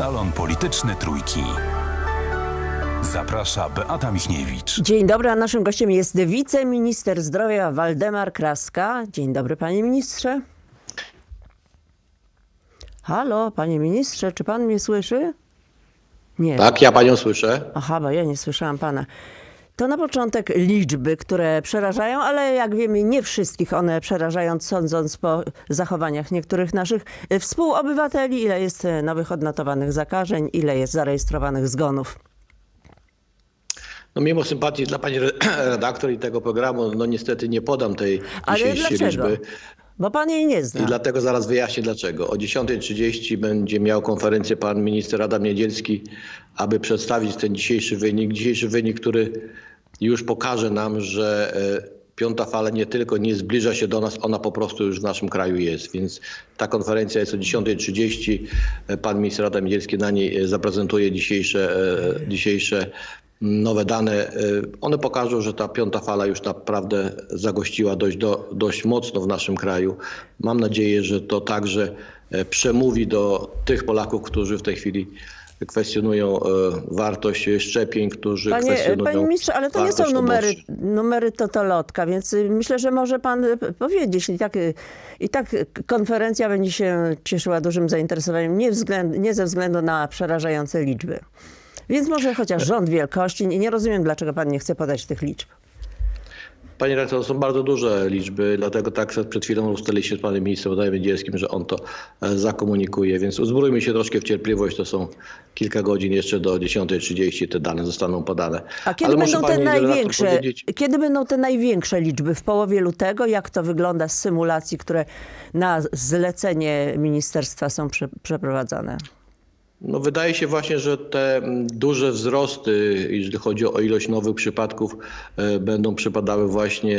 Salon Polityczny Trójki. Zaprasza Beata Michniewicz. Dzień dobry, a naszym gościem jest wiceminister zdrowia Waldemar Kraska. Dzień dobry, panie ministrze. Halo, panie ministrze, czy pan mnie słyszy? Nie. Tak, ja panią słyszę. Aha, bo ja nie słyszałam pana. To na początek liczby, które przerażają, ale jak wiemy, nie wszystkich one przerażają, sądząc po zachowaniach niektórych naszych współobywateli, ile jest y, nowych odnotowanych zakażeń, ile jest zarejestrowanych zgonów. No mimo sympatii dla pani re- redaktor i tego programu, no niestety nie podam tej Ale dzisiejszej dlaczego? liczby. Bo pan jej nie zna. I dlatego zaraz wyjaśnię dlaczego. O 10.30 będzie miał konferencję pan minister Adam Niedzielski, aby przedstawić ten dzisiejszy wynik. Dzisiejszy wynik, który już pokaże nam, że e, piąta fala nie tylko nie zbliża się do nas, ona po prostu już w naszym kraju jest. Więc ta konferencja jest o 10.30. E, Pan minister Adam Niedzielski na niej e, zaprezentuje dzisiejsze, dzisiejsze nowe dane, one pokażą, że ta piąta fala już naprawdę zagościła dość, do, dość mocno w naszym kraju. Mam nadzieję, że to także przemówi do tych Polaków, którzy w tej chwili kwestionują e, wartość szczepień, którzy Panie, kwestionują panie ministrze, ale to nie są numery, numery totolotka, więc y, myślę, że może pan y, powiedzieć. I tak, y, I tak konferencja będzie się cieszyła dużym zainteresowaniem, nie, względ, nie ze względu na przerażające liczby. Więc może chociaż rząd wielkości. Nie, nie rozumiem, dlaczego pan nie chce podać tych liczb. Panie rektor, to są bardzo duże liczby, dlatego tak przed chwilą ustaliliśmy z panem ministrem Adamem że on to e, zakomunikuje, więc uzbrójmy się troszkę w cierpliwość, to są kilka godzin jeszcze do 10.30 te dane zostaną podane. A kiedy Ale będą te redaktor największe, kiedy będą te największe liczby? W połowie lutego? Jak to wygląda z symulacji, które na zlecenie ministerstwa są prze, przeprowadzane? No wydaje się właśnie, że te duże wzrosty, jeżeli chodzi o ilość nowych przypadków, e, będą przypadały właśnie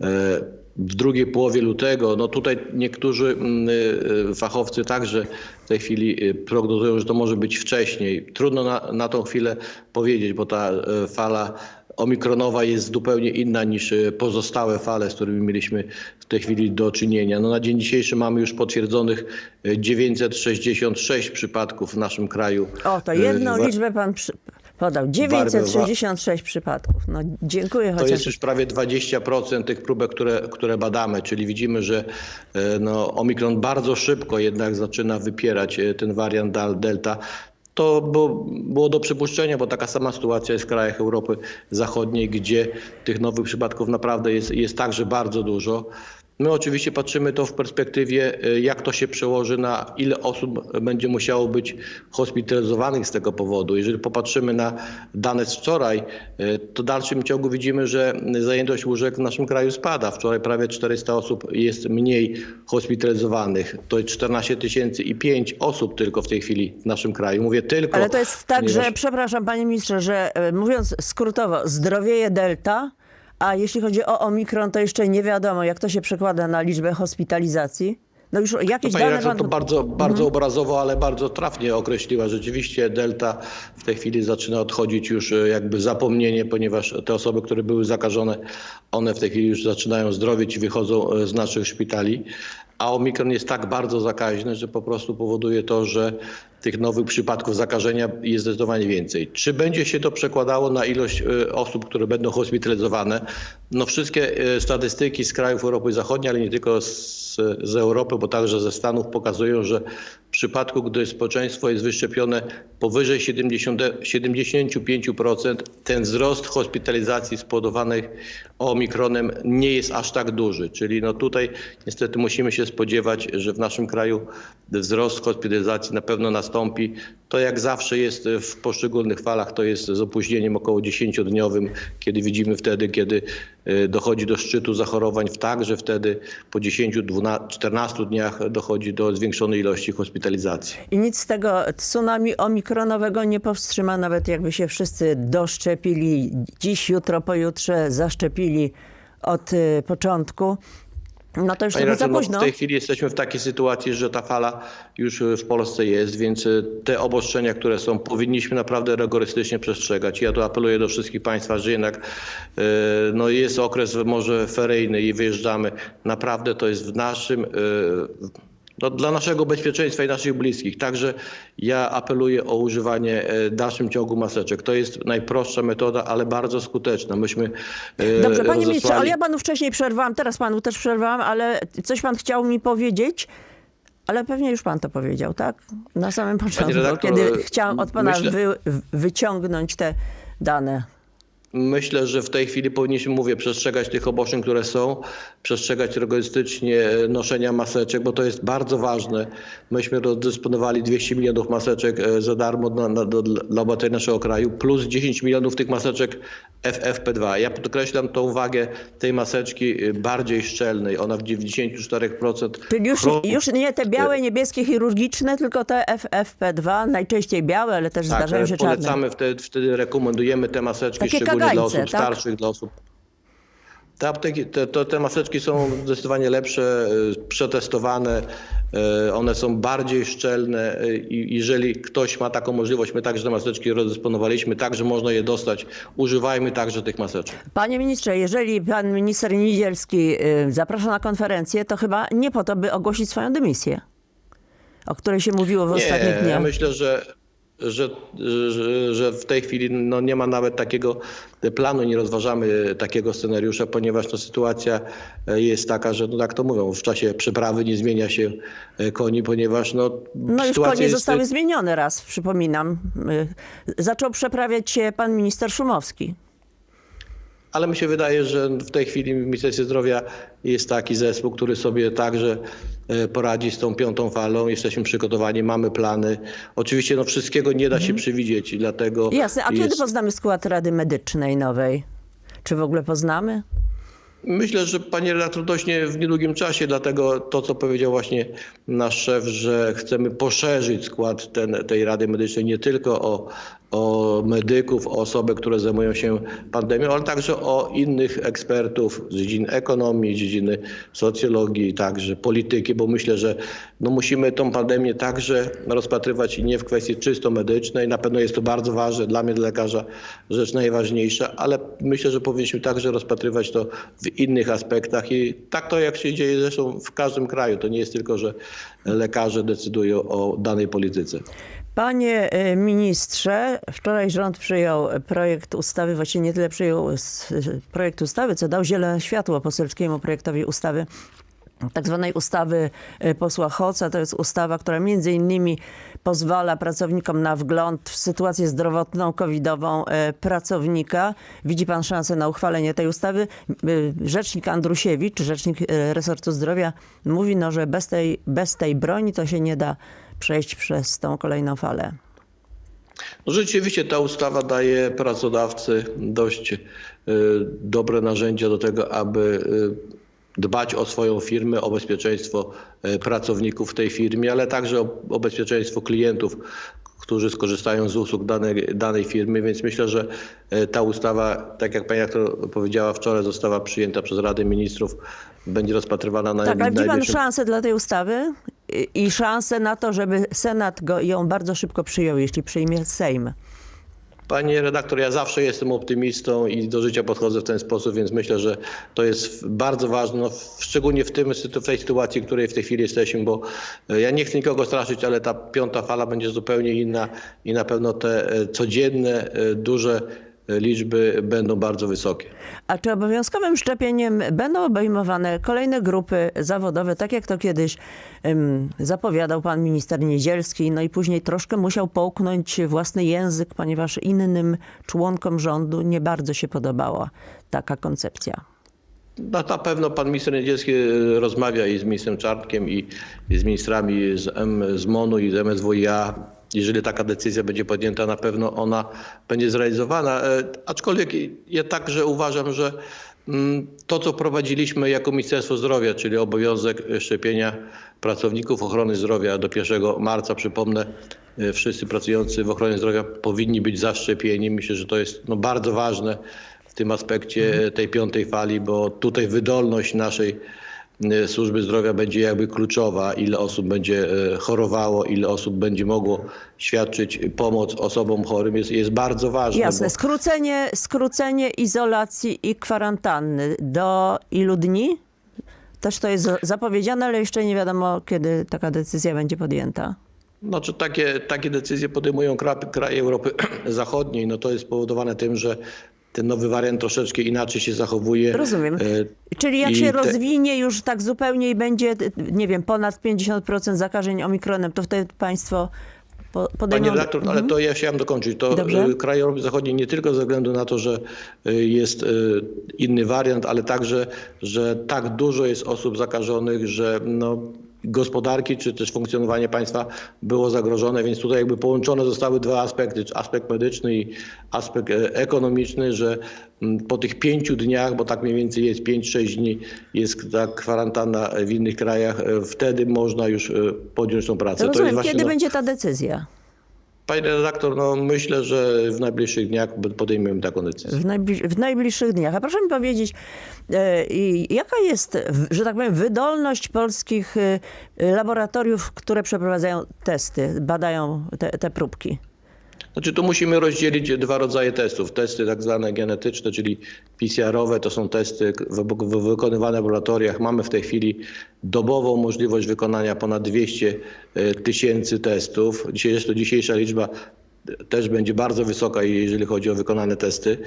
e, w drugiej połowie lutego. No tutaj niektórzy mm, e, fachowcy także w tej chwili prognozują, że to może być wcześniej. Trudno na, na tą chwilę powiedzieć, bo ta fala omikronowa jest zupełnie inna niż e, pozostałe fale, z którymi mieliśmy w tej chwili do czynienia. No na dzień dzisiejszy mamy już potwierdzonych e, 966 przypadków w naszym kraju. O, to E, jedną wa- liczbę pan przy, podał. 966 przypadków. No dziękuję To chociaż. jest już prawie 20% tych próbek, które, które badamy, czyli widzimy, że e, no, Omikron bardzo szybko jednak zaczyna wypierać e, ten wariant Delta. To było, do przypuszczenia, bo taka sama sytuacja jest w krajach Europy Zachodniej, gdzie tych nowych przypadków naprawdę jest, jest także bardzo dużo. My oczywiście patrzymy to w perspektywie, e, jak to się przełoży na ile osób będzie musiało być hospitalizowanych z tego powodu. Jeżeli popatrzymy na dane z wczoraj, e, to w dalszym ciągu widzimy, że zajętość łóżek w naszym kraju spada. Wczoraj prawie 400 osób jest mniej hospitalizowanych. To jest 14 tysięcy i 5 osób tylko w tej chwili w naszym kraju. Mówię tylko. Ale to jest tak, że, ponieważ- przepraszam panie ministrze, że e, mówiąc skrótowo, zdrowieje delta, a jeśli chodzi o omikron, to jeszcze nie wiadomo, jak to się przekłada na liczbę hospitalizacji. No już jakieś Pani dane pan... to bardzo, bardzo obrazowo, ale bardzo trafnie określiła. Rzeczywiście Delta w tej chwili zaczyna odchodzić już e, jakby zapomnienie, ponieważ te osoby, które były zakażone, one w tej chwili już zaczynają zdrowieć i wychodzą e, z naszych szpitali. A Omikron jest tak bardzo zakaźny, że po prostu powoduje to, że tych nowych przypadków zakażenia jest zdecydowanie więcej. Czy będzie się to przekładało na ilość e, osób, które będą hospitalizowane? No wszystkie e, statystyki z krajów Europy Zachodniej, ale nie tylko z, z Europy, bo także ze Stanów pokazują, że w przypadku, gdy społeczeństwo jest wyszczepione powyżej 70, 75%, ten wzrost hospitalizacji spowodowanych omikronem nie jest aż tak duży. Czyli no tutaj niestety musimy się spodziewać, że w naszym kraju wzrost hospitalizacji na pewno nastąpi. To jak zawsze jest w poszczególnych falach, to jest z opóźnieniem około 10-dniowym, kiedy widzimy wtedy, kiedy e, dochodzi do szczytu zachorowań, także wtedy po 10-14 dniach dochodzi do zwiększonej ilości hospitalizacji. I nic z tego tsunami omikronowego nie powstrzyma, nawet jakby się wszyscy doszczepili dziś, jutro, pojutrze, zaszczepili od y, początku. No to już Panie trochę za no późno. w tej chwili jesteśmy w takiej sytuacji, że ta fala już w Polsce jest, więc y, te obostrzenia, które są, powinniśmy naprawdę rygorystycznie przestrzegać. Ja tu apeluję do wszystkich Państwa, że jednak y, no jest okres może feryjny i wyjeżdżamy. Naprawdę to jest w naszym no, dla naszego bezpieczeństwa i naszych bliskich. Także ja apeluję o używanie e, w dalszym ciągu maseczek. To jest najprostsza metoda, ale bardzo skuteczna. Myśmy e, Dobrze, panie ministrze, rozesłali- ale ja panu wcześniej przerwałam, teraz panu też przerwałam, ale coś pan chciał mi powiedzieć? Ale pewnie już pan to powiedział, tak? Na samym początku, redaktor, kiedy chciałam od pana myślę- wy, wyciągnąć te dane. Myślę, że w tej chwili powinniśmy, mówię, przestrzegać tych obostrzeń, które są, przestrzegać rygorystycznie e, noszenia maseczek, bo to jest bardzo ważne. Myśmy rozdysponowali 200 milionów maseczek e, za darmo na, na, do, dla obywateli naszego kraju, plus 10 milionów tych maseczek FFP2. Ja podkreślam tą wagę tej maseczki e, bardziej szczelnej. Ona w 94% Czyli już, już nie te białe, niebieskie, chirurgiczne, tylko te FFP2, najczęściej białe, ale też Tak, zdarzają się czarne. polecamy, wtedy, wtedy rekomendujemy te maseczki, Takie szczególnie dla kagańce, osób tak? starszych, dla osób. Te, apteki, te, to, te maseczki są zdecydowanie lepsze, y, przetestowane, y, one są bardziej szczelne y, i jeżeli ktoś ma taką możliwość, my także te maseczki rozdysponowaliśmy, także można je dostać. Używajmy także tych maseczek. Panie ministrze, jeżeli pan minister Niedzielski zaprasza na konferencję, to chyba nie po to, by ogłosić swoją dymisję, o której się mówiło w ostatnich Nie, dniach. ja myślę, że, że, że, że w tej chwili no, nie ma nawet takiego planu, nie rozważamy takiego scenariusza, ponieważ no, sytuacja e, jest taka, że no, jak to mówią, w czasie przeprawy nie zmienia się e, koni, ponieważ no, No już konie jest... zostały zmienione raz, przypominam. Y, Zaczął przeprawiać się pan minister Szumowski. Ale mi się wydaje, że w tej chwili w Ministerstwie Zdrowia jest taki zespół, który sobie także e, poradzi z tą piątą falą. Jesteśmy przygotowani, mamy plany. Oczywiście no, wszystkiego nie da się przewidzieć i dlatego Mhm. Jasne, a jest... kiedy poznamy skład Rady Medycznej nowej? Czy w ogóle poznamy? Myślę, że panie redaktor dość nie w niedługim czasie, dlatego to, co powiedział właśnie nasz szef, że chcemy poszerzyć skład ten, tej Rady Medycznej nie tylko o, o medyków, o osoby, które zajmują się pandemią, ale także o innych ekspertów z dziedzin ekonomii, dziedziny socjologii, także polityki, bo myślę, że no musimy tą pandemię także rozpatrywać nie w kwestii czysto medycznej. Na pewno jest to bardzo ważne, dla mnie, dla lekarza, rzecz najważniejsza, ale myślę, że powinniśmy także rozpatrywać to w innych aspektach i tak to jak się dzieje zresztą w każdym kraju. To nie jest tylko, że lekarze decydują o danej polityce. Panie y, ministrze, wczoraj rząd przyjął projekt ustawy, właściwie nie tyle przyjął projekt ustawy, co dał zielone światło poselskiemu projektowi ustawy tak zwanej ustawy y, posła Hoca. To jest ustawa, która między innymi pozwala pracownikom na wgląd w sytuację zdrowotną, covidową y, pracownika. Widzi pan szansę na uchwalenie tej ustawy? Y, Rzecznik Andrusiewicz, rzecznik resortu zdrowia mówi, no, że bez tej, bez tej broni to się nie da przejść przez tą kolejną falę. No rzeczywiście ta ustawa daje pracodawcy dość dobre narzędzia do tego, aby dbać o swoją firmę, o bezpieczeństwo y, pracowników w tej firmie, ale także o, o bezpieczeństwo klientów, którzy skorzystają z usług danej, danej firmy, więc myślę, że y, ta ustawa, tak jak pani aktor powiedziała wczoraj, została przyjęta przez Radę Ministrów, będzie rozpatrywana na Tak, ale widzi pan szansę dla tej ustawy i, i szansę na to, żeby Senat go, ją bardzo szybko przyjął, jeśli przyjmie Sejm. Panie redaktor, ja zawsze jestem optymistą i do życia podchodzę w ten sposób, więc myślę, że to jest bardzo ważne, no, szczególnie w, tym, w tej sytuacji, w której w tej chwili jesteśmy, bo e, ja nie chcę nikogo straszyć, ale ta piąta fala będzie zupełnie inna i na pewno te e, codzienne, e, duże liczby będą bardzo wysokie. A czy obowiązkowym szczepieniem będą obejmowane kolejne grupy zawodowe, tak jak to kiedyś em, zapowiadał pan minister Niedzielski, no i później troszkę musiał połknąć własny język, ponieważ innym członkom rządu nie bardzo się podobała taka koncepcja. No, na pewno pan minister Niedzielski e, rozmawia i z ministrem Czartkiem i, i z ministrami z, M, z MONU i z MSWiA. Jeżeli taka decyzja będzie podjęta, na pewno ona będzie zrealizowana. E, Aczkolwiek ja także uważam, że mm, to, co prowadziliśmy jako Ministerstwo Zdrowia, czyli obowiązek szczepienia pracowników ochrony zdrowia do 1 marca, przypomnę, e, wszyscy pracujący w ochronie zdrowia powinni być zaszczepieni. Myślę, że to jest no, bardzo ważne w tym aspekcie tej piątej fali, bo tutaj wydolność naszej e, służby zdrowia będzie jakby kluczowa, ile osób będzie e, chorowało, ile osób będzie mogło świadczyć pomoc osobom chorym jest, jest bardzo ważne. Jasne, bo- skrócenie, skrócenie izolacji i kwarantanny do ilu dni? też to jest za- zapowiedziane, ale jeszcze nie wiadomo, kiedy taka decyzja będzie podjęta. Znaczy takie, takie decyzje podejmują kra- kraje Europy Zachodniej. No to jest spowodowane tym, że ten nowy wariant troszeczkę inaczej się zachowuje. Rozumiem. E, Czyli jak i się te- rozwinie już tak zupełnie i będzie, nie wiem, ponad 50% zakażeń omikronem, to wtedy państwo po- podejmą... Panie redaktor, ale to ja chciałem dokończyć. To Dobrze. e, kraje Europy Zachodniej nie tylko ze względu na to, że e, jest inny wariant, ale także, że tak dużo jest osób zakażonych, że no, gospodarki czy też funkcjonowanie państwa było zagrożone, więc tutaj jakby połączone zostały dwa aspekty, aspekt medyczny i aspekt e, ekonomiczny, że mm, po tych pięciu dniach, bo tak mniej więcej jest 5-6 dni, jest ta kwarantanna w innych krajach, e, wtedy można już e, podjąć tą pracę. Rozumiem, kiedy no, będzie ta decyzja? Panie redaktor, no myślę, że w najbliższych dniach podejmiemy taką decyzję. W, w najbliższych dniach. A proszę mi powiedzieć, e, jaka jest, że tak powiem, wydolność polskich e, laboratoriów, które przeprowadzają testy, badają te, te próbki? Znaczy tu musimy rozdzielić dwa rodzaje testów. Testy tak zwane genetyczne, czyli PCR-owe, to są testy wy- wy- wykonywane w laboratoriach. Mamy w tej chwili dobową możliwość wykonania ponad 200 e, tysięcy testów. Dzisiaj dzisiejsza liczba też będzie bardzo wysoka, jeżeli chodzi o wykonane testy,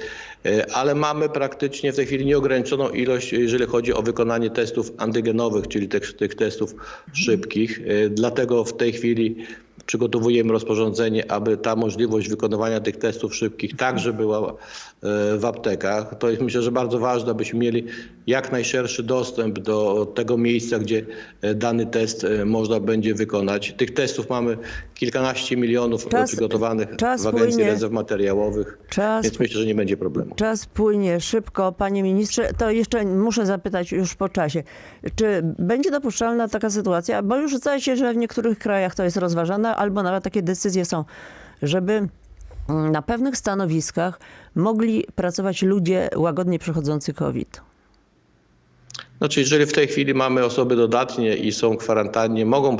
E, ale mamy praktycznie w tej chwili nieograniczoną ilość, jeżeli chodzi o wykonanie testów antygenowych, czyli tych, tych testów szybkich. E, Dlatego w tej chwili przygotowujemy rozporządzenie, aby ta możliwość wykonywania tych testów szybkich także była e, w aptekach. To jest myślę, że bardzo ważne, abyśmy mieli jak najszerszy dostęp do tego miejsca, gdzie e, dany test e, można będzie wykonać. Tych testów mamy kilkanaście milionów Czas- przygotowanych czas w Agencji płynie. Rezerw Materiałowych, Czas więc myślę, że nie będzie problemu. Czas płynie szybko, panie ministrze. To jeszcze muszę zapytać już po czasie. Czy będzie dopuszczalna taka sytuacja? Bo już zdaje się, że w niektórych krajach to jest rozważane, albo nawet takie decyzje są, żeby na pewnych stanowiskach mogli pracować ludzie łagodnie przechodzący COVID. Znaczy, jeżeli w tej chwili mamy osoby dodatnie i są kwarantannie, mogą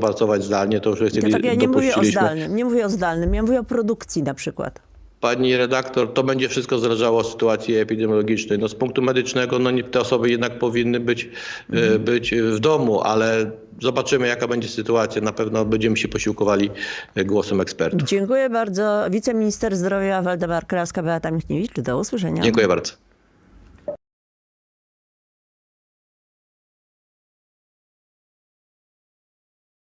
pracować zdalnie, to już chwili tak ja nie mówię o zdalnym, nie mówię o zdalnym, ja mówię o produkcji na przykład. Pani redaktor, to będzie wszystko zależało od sytuacji epidemiologicznej. No, z punktu medycznego no, te osoby jednak powinny być, e, być w domu, ale zobaczymy jaka będzie sytuacja. Na pewno będziemy się posiłkowali e, głosem ekspertów. Dziękuję bardzo. Wiceminister zdrowia Waldemar Kraska, Beata Michniewicz. Do usłyszenia. Dziękuję bardzo.